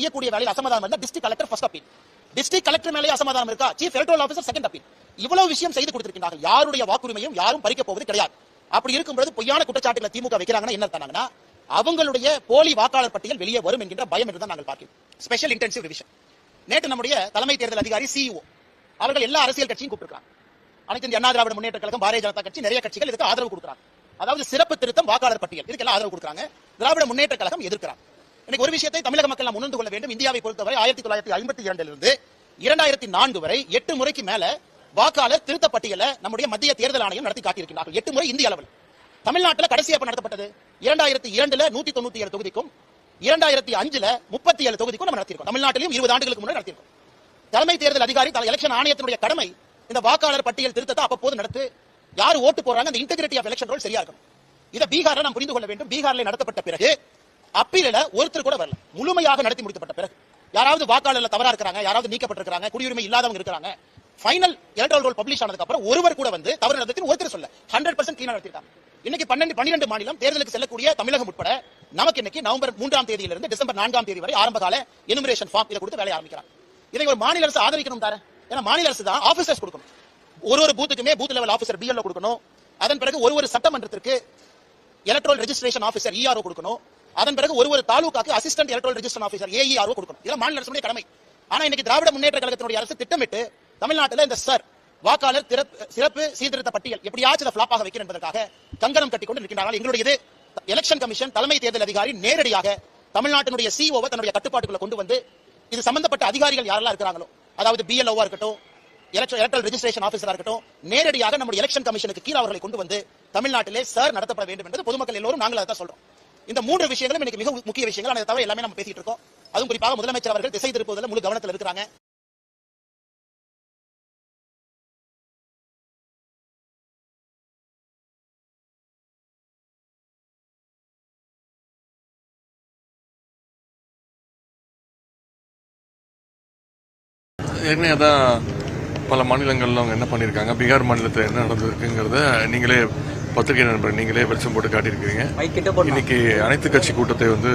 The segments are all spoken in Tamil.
செய்யக்கூடிய வேலையில் அசமாதானம் இருந்தா district collector first appeal district collector மேலே அசமாதானம் இருக்கா? Chief electoral officer second appeal இவ்வளவு விஷயம் செய்து கொடுத்திருக்கிறார்கள் யாருடைய வாக்குரிமையும் யாரும் பறிக்க போவது கிடையாது. அப்படி இருக்கும்போது பொய்யான குற்றச்சாட்டுகளை திமுக வைக்கிறாங்கன்னா என்ன தானாங்கன்னா அவங்களுடைய போலி வாக்காளர் பட்டியல் வெளியே வரும் என்கின்ற பயம் என்று தான் நாங்கள் பார்க்கிறோம். ஸ்பெஷல் இன்டென்சிவ் ரிவிஷன் நேற்று நம்முடைய தலைமை தேர்தல் அதிகாரி சிஇஓ அவர்கள் எல்லா அரசியல் கட்சியும் கூப்பிட்டுருக்காங்க அனைத்து இந்திய அண்ணா திராவிட முன்னேற்ற கழகம் பாரதிய ஜனதா கட்சி நிறைய கட்சிகள் இதுக்கு ஆதரவு கொடுக்குறாங்க. அதாவது சிறப்பு திருத்தம் வாக்காளர் பட்டியல். இதுக்கெல்லாம் ஆதரவு கொடுக்குறாங்க. திராவிட முன்னேற்ற கழகம் எதிர்க்கிறாங்க. இன்னைக்கு ஒரு விஷயத்தை தமிழக மக்கள் நாம் உணர்ந்து கொள்ள வேண்டும். இந்தியாவை பொறுத்தவரை ஆயிரத்தி தொள்ளாயிரத்தி ஐம்பத்தி இரண்டிலிருந்து இரண்டாயிரத்தி நான்கு வரை எட்டு முறைக்கு மேல வாக்காளர் திருத்த பட்டியலை நம்முடைய மத்திய தேர்தல் ஆணையம் நடத்தி காட்டியிருக்கிறார்கள். எட்டு முறை இந்திய அளவில். தமிழ்நாட்டில் கடைசி எப்ப நடத்தப்பட்டது? இரண்டாயிரத்தி இரண்டுல நூத்தி தொண்ணூத்தி ஏழு தொகுதிக்கும் இரண்டாயிரத்தி அஞ்சுல முப்பத்தி ஏழு தொகுதிக்கும் நம்ம நடத்திருக்கோம் தமிழ்நாட்டிலும் இருபது ஆண்டுகளுக்கு முன்னாடி நடத்திருக்கோம் தலைமை தேர்தல் அதிகாரி தல- எலெக்ஷன் ஆணையத்தினுடைய கடமை இந்த வாக்காளர் பட்டியல் திருத்தத்தை அப்போது நடத்து யார் ஓட்டு போறாங்க அந்த இன்டெகிரிட்டி ஆஃப் எலெக்ஷன் ரோல் சரியா இருக்கும் இதை பீகார்ல நாம் புரிந்து கொள்ள வேண்டும். பீகார்ல நடத்தப்பட்ட பிறகு அப்பீல ஒருத்தர் கூட வரல. முழுமையாக நடத்தி முடிக்கப்பட்ட பிறகு. யாராவது வாக்காளர்ல தவறா இருக்கிறாங்க யாராவது நீக்கப்பட்டிருக்காங்க குடியுரிமை இல்லாதவங்க இருக்கிறாங்க ஃபைனல் எலக்ட்ரல் ரோல் பப்ளிஷ் ஆனதுக்கு அப்புறம் ஒருவர் கூட வந்து தவறு நடத்தி ஒருத்தர் சொல்ல ஹண்ட்ரட் பர்சன்ட் கிளீனா நடத்திருக்காங்க. இன்னைக்கு பன்னெண்டு பன்னிரண்டு மாநிலம் தேர்தலுக்கு செல்லக்கூடிய தமிழகம் உட்பட நமக்கு இன்னைக்கு நவம்பர் மூன்றாம் தேதியிலிருந்து டிசம்பர் நான்காம் தேதி வரை ஆரம்ப கால எனுமரேஷன் ஃபார்ம் இதை கொடுத்து வேலைய ஆரம்பிக்கிறாங்க. இதை ஒரு மாநில அரசு ஆதரிக்கணும் தாரு ஏன்னா மாநில அரசு தான் ஆபீசர்ஸ் கொடுக்கணும். ஒரு ஒரு பூத்துக்குமே பூத் லெவல் ஆபீசர் பிஎல்ஓ கொடுக்கணும். அதன் பிறகு ஒரு ஒரு சட்டமன்றத்திற்கு எலக்ட்ரல் ரெஜிஸ்ட்ரேஷன் ஆபீசர் இஆர்ஓ கொடுக்கணும். அதன் பிறகு ஒரு ஒரு தாலுகாக்கு assistant electoral registration officer AERO கொடுக்கணும். இதெல்லாம் மாநில அரசுடைய கடமை. ஆனா இன்னைக்கு திராவிட முன்னேற்ற கழகத்தினுடைய அரசு திட்டமிட்டு தமிழ்நாட்டில் இந்த சார் வாக்காளர் சிறப்பு சீர்திருத்த பட்டியல் எப்படியாச்சும் இதை ஃபிளாப்பாக வைக்கணும் என்பதற்காக கங்கணம் கட்டி கொண்டு எங்களுடைய இது எலெக்ஷன் கமிஷன் தலைமை தேர்தல் அதிகாரி நேரடியாக தமிழ்நாட்டினுடைய சிஓவை தன்னுடைய கட்டுப்பாட்டுக்குள்ள கொண்டு வந்து இது சம்பந்தப்பட்ட அதிகாரிகள் யாரெல்லாம் இருக்கிறாங்களோ அதாவது பிஎல்ஓவா இருக்கட்டும் எலக்ட்ரல் ரெஜிஸ்ட்ரேஷன் ஆஃபீஸரா இருக்கட்டும் நேரடியாக நம்முடைய எலெக்ஷன் கமிஷனுக்கு கீழ் அவர்களை கொண்டு வந்து தமிழ்நாட்டிலே சார் நடத்தப்பட வேண்டும் என்பது பொதுமக்கள் எல்லோரும் நாங்கள் அதை சொல்றோம். இந்த மூன்று விஷயங்களும் எனக்கு மிக முக்கிய விஷயங்கள். அதை தவிர எல்லாமே நம்ம பேசிட்டு இருக்கோம். அதுவும் குறிப்பாக முதலமைச்சர் அவர்கள் திசை திருப்புவதில் முழு கவனத்தில் இருக்கிறாங்க. ஏற்கனவே அதான் பல மாநிலங்கள்ல அவங்க என்ன பண்ணியிருக்காங்க? பீகார் மாநிலத்தில் என்ன நடந்திருக்குங்கிறத நீங்களே பத்திரிகை நண்பர் நீங்களே வெளிச்சம் போட்டு காட்டியிருக்கீங்க இன்னைக்கு அனைத்து கட்சி கூட்டத்தை வந்து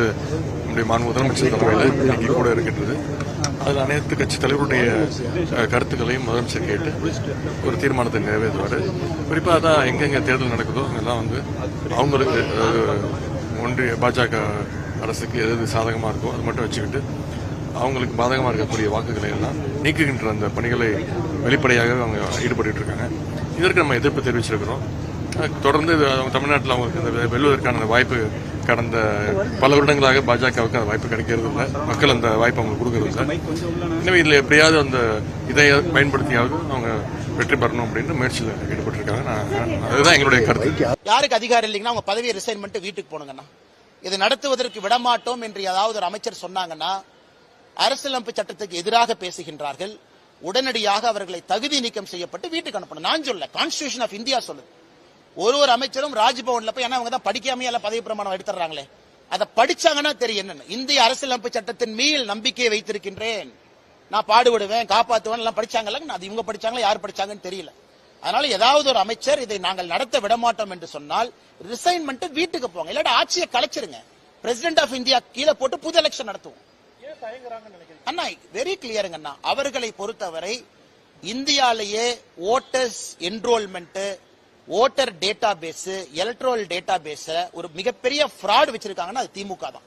நம்முடைய மாண்பு முதலமைச்சர் தலைமையில் இன்னைக்கு கூட இருக்கின்றது. அதில் அனைத்து கட்சி தலைவருடைய கருத்துக்களையும் முதலமைச்சர் கேட்டு ஒரு தீர்மானத்தை நிறைவேற்றுவார். குறிப்பாக அதான் எங்கெங்க தேர்தல் நடக்குதோ அங்கெல்லாம் வந்து அவங்களுக்கு ஒன்றிய பாஜக அரசுக்கு எது எது சாதகமாக இருக்கோ அது மட்டும் வச்சுக்கிட்டு அவங்களுக்கு பாதகமாக இருக்கக்கூடிய வாக்குகளை எல்லாம் நீக்குகின்ற அந்த பணிகளை வெளிப்படையாக அவங்க ஈடுபட்டு இருக்காங்க. இதற்கு நம்ம எதிர்ப்பு தெரிவிச்சிருக்கிறோம். தொடர்ந்து அவங்க தமிழ்நாட்டில் அவங்களுக்கு இந்த வெல்வதற்கான அந்த வாய்ப்பு கடந்த பல வருடங்களாக பாஜகவுக்கு அந்த வாய்ப்பு கிடைக்கிறது இல்லை. மக்கள் அந்த வாய்ப்பு அவங்களுக்கு கொடுக்கறது இல்லை. எனவே இதில் எப்படியாவது அந்த இதை பயன்படுத்தியாவது அவங்க வெற்றி பெறணும் அப்படின்னு முயற்சியில் ஈடுபட்டிருக்காங்க. நான் அதுதான் எங்களுடைய கருத்து. யாருக்கு அதிகாரம் இல்லைங்கன்னா அவங்க பதவியை ரிசைன் பண்ணிட்டு வீட்டுக்கு போனுங்கண்ணா இதை நடத்துவதற்கு விடமாட்டோம் என்று ஏதாவது ஒரு அமைச்சர் சொன்னாங்கன்னா அரசியலமைப்பு சட்டத்துக்கு எதிராக பேசுகின்றார்கள். உடனடியாக அவர்களை தகுதி நீக்கம் செய்யப்பட்டு வீட்டுக்கு அனுப்பணும். நான் சொல்ல கான்ஸ்டியூஷன் ஆஃப் இந்தியா சொல்லுது. ஒரு ஒரு அமைச்சரும் ராஜ்பவன்ல போய் ஏன்னா அவங்க தான் படிக்காமயே எல்லாம் பதவி பிரமாணம் எடுத்துறாங்களே அதை படிச்சாங்கன்னா தெரியும் என்னன்னு. இந்திய அரசியலமைப்பு சட்டத்தின் மீள் நம்பிக்கையை வைத்திருக்கின்றேன். நான் பாடுபடுவேன் காப்பாத்துவேன் எல்லாம் படிச்சாங்கல்ல அது இவங்க படிச்சாங்களா யார் படிச்சாங்கன்னு தெரியல. அதனால ஏதாவது ஒரு அமைச்சர் இதை நாங்கள் நடத்த விடமாட்டோம் என்று சொன்னால் ரிசைன்மெண்ட் வீட்டுக்கு போங்க. இல்லாட்டி ஆட்சியை கலைச்சிருங்க. பிரசிடென்ட் ஆஃப் இந்தியா கீழே போட்டு புது எலெக்ஷன் நடத்துவோம். அண்ணா வெரி கிளியருங்க அவர்களை பொறுத்தவரை இந்தியாலேயே voters enrollment voter database electoral data பேஸ ஒரு மிகப்பெரிய ஃப்ராட் வச்சிருக்காங்கன்னா அது திமுக தான்.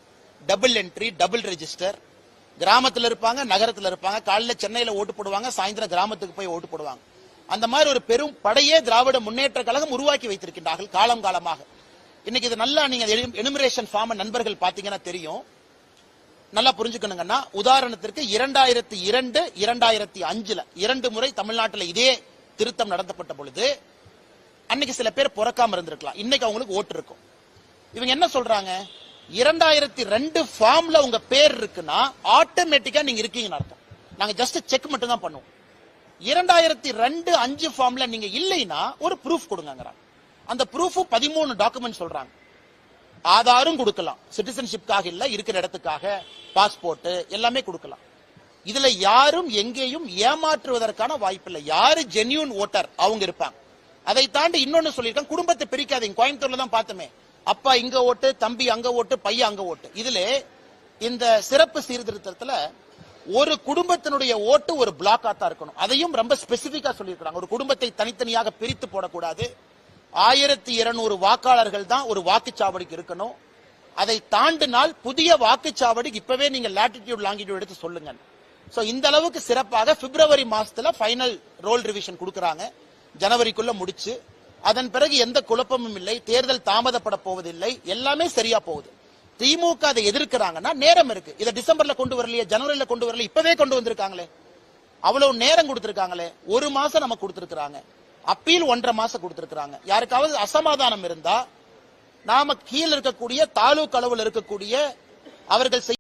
டபுள் என்ட்ரி டபுள் ரெஜிஸ்டர் கிராமத்தில் இருப்பாங்க நகரத்தில் இருப்பாங்க காலைல சென்னையில் ஓட்டு போடுவாங்க சாயந்தரம் கிராமத்துக்கு போய் ஓட்டு போடுவாங்க. அந்த மாதிரி ஒரு பெரும் படையே திராவிட முன்னேற்ற கழகம் உருவாக்கி வைத்திருக்கின்றார்கள் காலம் காலமாக. இன்னைக்கு இது நல்லா நீங்க எனுமரேஷன் ஃபார்ம் நண்பர்கள் பாத்தீங்கன்னா தெரியும். நல்லா புரிஞ்சுக்கணுங்கன்னா உதாரணத்திற்கு இரண்டாயிரத்தி இரண்டு இரண்டாயிரத்தி அஞ்சுல இரண்டு முறை தமிழ்நாட்டில் இதே திருத்தம் நடத்தப்பட்ட பொழுது அன்னைக்கு சில பேர் பிறக்காம இருந்திருக்கலாம். இன்னைக்கு அவங்களுக்கு ஓட்டு இருக்கும். இவங்க என்ன சொல்றாங்க? இரண்டாயிரத்தி ரெண்டு ஃபார்ம்ல உங்க பேர் இருக்குன்னா ஆட்டோமேட்டிக்கா நீங்க இருக்கீங்கன்னு அர்த்தம். நாங்க ஜஸ்ட் செக் மட்டும் தான் பண்ணுவோம். இரண்டாயிரத்தி ரெண்டு அஞ்சு ஃபார்ம்ல நீங்க இல்லைன்னா ஒரு ப்ரூஃப் கொடுங்கிறாங்க அந்த ப்ரூஃப் பதிமூணு டாக்குமெண்ட் சொல்றாங்க. ஆதாரும் கொடுக்கலாம். சிட்டிசன்ஷிப்காக இல்ல இருக்கிற இடத்துக்காக பாஸ்போர்ட் எல்லாமே கொடுக்கலாம். இதுல யாரும் எங்கேயும் ஏமாற்றுவதற்கான வாய்ப்பில்லை. யாரு ஜென்யூன் ஓட்டர் அவங்க இருப்பாங்க. அதை தாண்டி இன்னொன்னு சொல்லியிருக்கேன். குடும்பத்தை பிரிக்காதீங்க. கோயம்புத்தூர்ல தான் பார்த்தோமே. அப்பா இங்க ஓட்டு தம்பி அங்க ஓட்டு பையன் அங்க ஓட்டு. இதுல இந்த சிறப்பு சீர்திருத்தத்துல ஒரு குடும்பத்தினுடைய ஓட்டு ஒரு பிளாக்கா தான் இருக்கணும். அதையும் ரொம்ப ஸ்பெசிபிக்கா சொல்லியிருக்காங்க ஒரு குடும்பத்தை தனித்தனியாக பிரித்து போடக்கூடாது. ஆயிரத்தி இருநூறு வாக்காளர்கள் தான் ஒரு வாக்குச்சாவடிக்கு இருக்கணும். அதை தாண்டினால் புதிய வாக்குச்சாவடி இப்பவே நீங்க லாட்டிடியூட் லாங்கிடியூட் எடுத்து சொல்லுங்க சோ இந்த அளவுக்கு சிறப்பாக பிப்ரவரி மாசத்துல ஃபைனல் ரோல் ரிவிஷன் கொடுக்குறாங்க. ஜனவரிக்குள்ள முடிச்சு அதன் பிறகு எந்த குழப்பமும் இல்லை தேர்தல் தாமதப்பட போவதில்லை எல்லாமே சரியா போகுது. திமுக அதை எதிர்க்கிறாங்கன்னா நேரம் இருக்கு. இதை டிசம்பர்ல கொண்டு வரலையே ஜனவரியில கொண்டு வரல இப்பவே கொண்டு வந்திருக்காங்களே. அவ்வளவு நேரம் கொடுத்திருக்காங்களே. ஒரு மாசம் நம்ம கொடுத்திருக்காங்க அப்பீல் ஒன்றரை மாசம் கொடுத்திருக்காங்க யாருக்காவது அசமாதானம் இருந்தா நாம கீழ இருக்கக்கூடிய தாலுக் அளவில் இருக்கக்கூடிய அவர்கள்